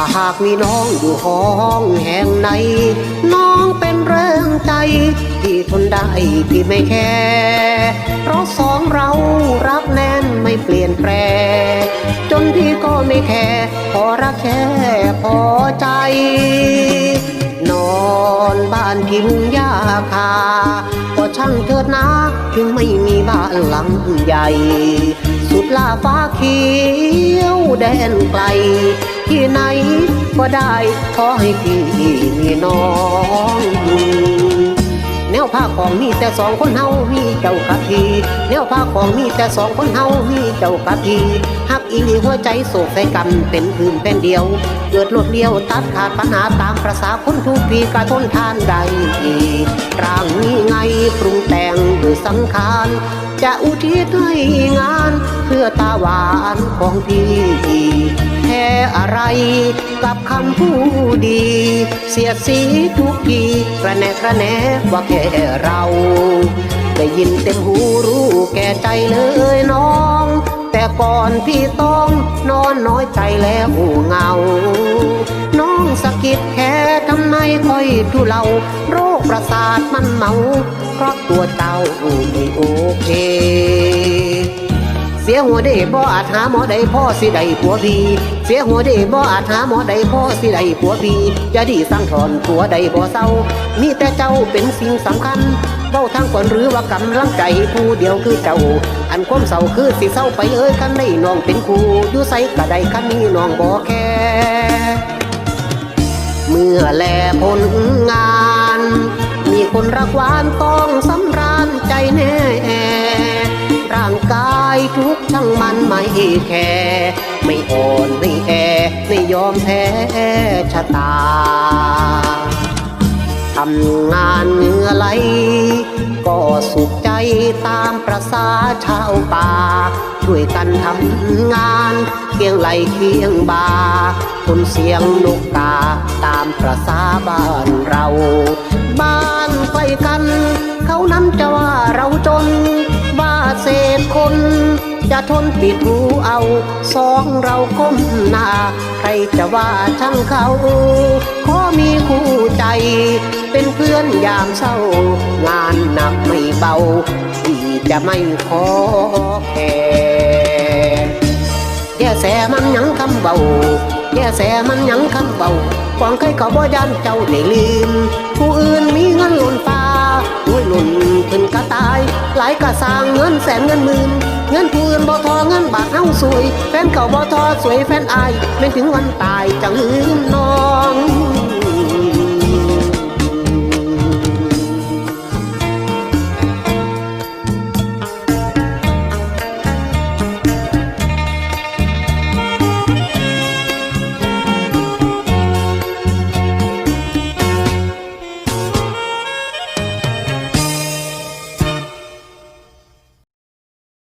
ถ้าหากมีน้องอยู่ห้องแห่งไหน น้องเป็นแรงใจที่ทนได้พี่ไม่แค่เพราะสองเรารักแน่นไม่เปลี่ยนแปลงจนพี่ก็ไม่แค่พอรักแค่พอใจ นอนบ้านทิมยาคาก็ช่างเถิดนะถึงไม่มีบ้านหลังใหญ่ สุดลาฟ้าเขียวแดนไกล ที่ไหนก็ได้ขอให้พี่มีน้อง แนวผ้าของมีแต่สองคนเฮามีเจ้ากับพี่แนวผ้าของมีแต่สองคนเฮามีเจ้ากับพี่ฮักอีหลีหัวใจโศกใส่กันเป็นพื้นแผ่นเดียว เกิดหลดเดียวตัดขาดปัญหาตามประษาคนทุกปีกระทนทานใดร่างนี้ไงปรุงแต่งด้วยสังขารจะอุทิศให้งานเพื่อตาหวานของพี่ แค่อะไรกับคำพูดดี เสียสีทุกทีกระแนกระแนว่าแค่เราได้ยินเต็มหูรู้แก่ใจเลยน้อง แต่ก่อนพี่ต้องนอนน้อยใจแล้วเงา น้องสะกิดแค่ทำไมค่อยทุเลาโรคประสาทมันเมา เพราะตัวเจ้าไม่โอเค สียหัวเด้บ่อาจหาหมอใดพ่อสิได้ผัวพี่เสียหัวเด้บ่อาจหาหมอใดพ่อสิได้ผัวพี่จะดีสั่งถอนผัวใดบ่เศร้า มีแต่เจ้าเป็นสิ่งสำคัญเบ้าทางก่อนหรือว่ากำลังใจผู้เดียวคือเจ้า อันความเศร้าคือสิเศร้าไปเอ้ยคันได้น้องเป็นครูอยู่ใส่กะใดคันนี้น้องบ่แค่เมื่อแลผลงาน มีคนรักหวานต้องสำราญใจแน่ ไม่แคร์ไม่อ่อนไม่แอไม่ยอมแพ้ชะตาทำงานเหงื่อไหลก็สุขใจตามประสาชาวป่า ช่วยกันทำงานเคียงไหลเคียงบาคนเสียงนกกาตามประสาบ้านเรา บ้านใกล้กัน เขานั้นจะว่าเราจน ว่าเศษคน จะทนปิดหูเอา สองเราก้มหน้า ใครจะว่าช่างเขาขอมีคู่ใจ เป็นเพื่อนยามเศร้า งานหนักไม่เบา ที่จะไม่ขอแค่แย่แสมันยังคำเบาแย่แสมันยังคำเบาควางใครก็บ่ยันเจ้าได้ลืม ผู้อื่นมีเงินหล่นฟ้าด้วยหล่นขึ้นกระตาย หลายกระสร้างเงินแสนเงินหมื่น เงินผู้อื่นบ่ทอเงินบาทเฮาสวย แฟนเก่าบ่ทอสวยแฟนอายไม่ถึงวันตายจังลืมน้อง